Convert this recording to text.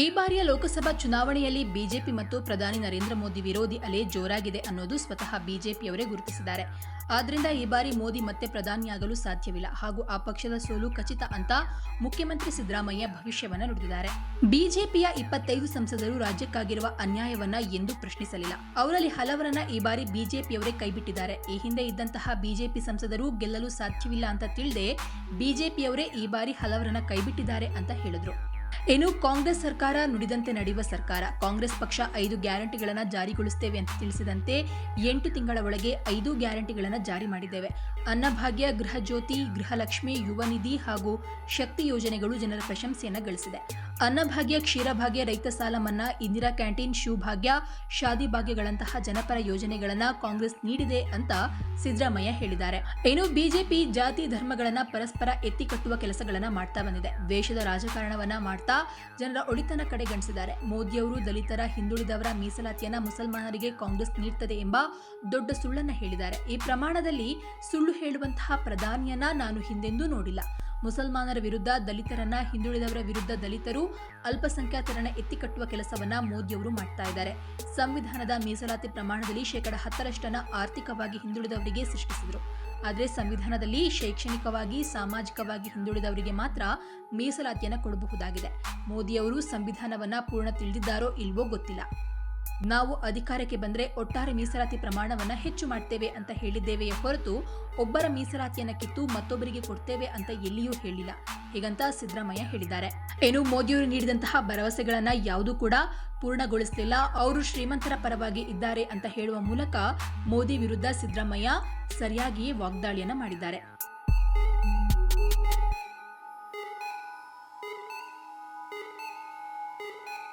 ಈ ಬಾರಿಯ ಲೋಕಸಭಾ ಚುನಾವಣೆಯಲ್ಲಿ ಬಿಜೆಪಿ ಮತ್ತು ಪ್ರಧಾನಿ ನರೇಂದ್ರ ಮೋದಿ ವಿರೋಧಿ ಅಲೆ ಜೋರಾಗಿದೆ ಅನ್ನೋದು ಸ್ವತಃ ಬಿಜೆಪಿಯವರೇ ಗುರುತಿಸಿದ್ದಾರೆ. ಆದ್ರಿಂದ ಈ ಬಾರಿ ಮೋದಿ ಮತ್ತೆ ಪ್ರಧಾನಿಯಾಗಲು ಸಾಧ್ಯವಿಲ್ಲ. ಹಾಗೂ ಆ ಪಕ್ಷದ ಸೋಲು ಖಚಿತ ಅಂತ ಮುಖ್ಯಮಂತ್ರಿ ಸಿದ್ದರಾಮಯ್ಯ ಭವಿಷ್ಯವನ್ನ ನುಡಿದಿದ್ದಾರೆ. ಬಿಜೆಪಿಯ ಇಪ್ಪತ್ತೈದು ಸಂಸದರು ರಾಜ್ಯಕ್ಕಾಗಿರುವ ಅನ್ಯಾಯವನ್ನ ಎಂದೂ ಪ್ರಶ್ನಿಸಲಿಲ್ಲ. ಅವರಲ್ಲಿ ಹಲವರನ್ನ ಈ ಬಾರಿ ಬಿಜೆಪಿಯವರೇ ಕೈಬಿಟ್ಟಿದ್ದಾರೆ. ಈ ಹಿಂದೆ ಇದ್ದಂತಹ ಬಿಜೆಪಿ ಸಂಸದರು ಗೆಲ್ಲಲು ಸಾಧ್ಯವಿಲ್ಲ ಅಂತ ತಿಳಿದೇ ಬಿಜೆಪಿಯವರೇ ಈ ಬಾರಿ ಹಲವರನ್ನ ಕೈಬಿಟ್ಟಿದ್ದಾರೆ ಅಂತ ಹೇಳಿದ್ರು. ಇನ್ನು ಕಾಂಗ್ರೆಸ್ ಸರ್ಕಾರ ನುಡಿದಂತೆ ನಡೆಯುವ ಸರ್ಕಾರ. ಕಾಂಗ್ರೆಸ್ ಪಕ್ಷ ಐದು ಗ್ಯಾರಂಟಿಗಳನ್ನು ಜಾರಿಗೊಳಿಸುತ್ತೇವೆ ಅಂತ ತಿಳಿಸಿದಂತೆ ಎಂಟು ತಿಂಗಳ ಒಳಗೆ ಐದು ಗ್ಯಾರಂಟಿಗಳನ್ನು ಜಾರಿ ಮಾಡಿದ್ದೇವೆ. ಅನ್ನಭಾಗ್ಯ, ಗೃಹ ಜ್ಯೋತಿ, ಗೃಹಲಕ್ಷ್ಮಿ, ಯುವ ನಿಧಿ ಹಾಗೂ ಶಕ್ತಿ ಯೋಜನೆಗಳು ಜನರ ಪ್ರಶಂಸೆಯನ್ನು ಗಳಿಸಿದೆ. ಅನ್ನಭಾಗ್ಯ, ಕ್ಷೀರಭಾಗ್ಯ, ರೈತ ಸಾಲ ಮನ್ನಾ, ಇಂದಿರಾ ಕ್ಯಾಂಟೀನ್ ಶಿವಭಾಗ್ಯ ಶಾದಿ ಭಾಗ್ಯಗಳಂತಹ ಜನಪರ ಯೋಜನೆಗಳನ್ನು ಕಾಂಗ್ರೆಸ್ ನೀಡಿದೆ ಅಂತ ಸಿದ್ದರಾಮಯ್ಯ ಹೇಳಿದ್ದಾರೆ. ಇನ್ನು ಬಿಜೆಪಿ ಜಾತಿ ಧರ್ಮಗಳನ್ನ ಪರಸ್ಪರ ಎತ್ತಿ ಕಟ್ಟುವ ಕೆಲಸಗಳನ್ನ ಮಾಡ್ತಾ ಬಂದಿದೆ. ದ್ವೇಷದ ರಾಜಕಾರಣವನ್ನ ಮಾಡ್ತಾ ಜನರ ಒಳಿತನ ಕಡೆಗಣಿಸಿದ್ದಾರೆ. ಮೋದಿಯವರು ದಲಿತರ, ಹಿಂದುಳಿದವರ ಮೀಸಲಾತಿಯನ್ನ ಮುಸಲ್ಮಾನರಿಗೆ ಕಾಂಗ್ರೆಸ್ ನೀಡ್ತದೆ ಎಂಬ ದೊಡ್ಡ ಸುಳ್ಳನ್ನ ಹೇಳಿದ್ದಾರೆ. ಈ ಪ್ರಮಾಣದಲ್ಲಿ ಸುಳ್ಳು ಹೇಳುವಂತಹ ಪ್ರಧಾನಿಯನ್ನ ನಾನು ಹಿಂದೆಂದೂ ನೋಡಿಲ್ಲ. ಮುಸಲ್ಮಾನರ ವಿರುದ್ಧ ದಲಿತರನ್ನ ಹಿಂದುಳಿದವರ ವಿರುದ್ಧ ದಲಿತರು ಅಲ್ಪಸಂಖ್ಯಾತರನ್ನ ಎತ್ತಿಕಟ್ಟುವ ಕೆಲಸವನ್ನ ಮೋದಿಯವರು ಮಾಡ್ತಾ ಇದ್ದಾರೆ. ಸಂವಿಧಾನದ ಮೀಸಲಾತಿ ಪ್ರಮಾಣದಲ್ಲಿ ಶೇಕಡ ಹತ್ತರಷ್ಟನ್ನ ಆರ್ಥಿಕವಾಗಿ ಹಿಂದುಳಿದವರಿಗೆ ಸೃಷ್ಟಿಸಿದರು. ಆದರೆ ಸಂವಿಧಾನದಲ್ಲಿ ಶೈಕ್ಷಣಿಕವಾಗಿ, ಸಾಮಾಜಿಕವಾಗಿ ಹಿಂದುಳಿದವರಿಗೆ ಮಾತ್ರ ಮೀಸಲಾತಿಯನ್ನು ಕೊಡಬಹುದಾಗಿದೆ. ಮೋದಿಯವರು ಸಂವಿಧಾನವನ್ನ ಪೂರ್ಣ ತಿಳಿದಿದ್ದಾರೋ ಇಲ್ವೋ ಗೊತ್ತಿಲ್ಲ. ನಾವು ಅಧಿಕಾರಕ್ಕೆ ಬಂದರೆ ಒಟ್ಟಾರೆ ಮೀಸಲಾತಿ ಪ್ರಮಾಣವನ್ನು ಹೆಚ್ಚು ಮಾಡ್ತೇವೆ ಅಂತ ಹೇಳಿದ್ದೇವೆಯೇ ಹೊರತು ಒಬ್ಬರ ಮೀಸಲಾತಿಯನ್ನು ಕಿತ್ತು ಮತ್ತೊಬ್ಬರಿಗೆ ಕೊಡ್ತೇವೆ ಅಂತ ಎಲ್ಲಿಯೂ ಹೇಳಿಲ್ಲ. ಹೀಗಂತ ಸಿದ್ದರಾಮಯ್ಯ ಹೇಳಿದ್ದಾರೆ. ಏನು, ಮೋದಿಯವರು ನೀಡಿದಂತಹ ಭರವಸೆಗಳನ್ನು ಯಾವುದೂ ಕೂಡ ಪೂರ್ಣಗೊಳಿಸಲಿಲ್ಲ. ಅವರು ಶ್ರೀಮಂತರ ಪರವಾಗಿ ಇದ್ದಾರೆ ಅಂತ ಹೇಳುವ ಮೂಲಕ ಮೋದಿ ವಿರುದ್ಧ ಸಿದ್ದರಾಮಯ್ಯ ಸರಿಯಾಗಿ ವಾಗ್ದಾಳಿಯನ್ನು ಮಾಡಿದ್ದಾರೆ.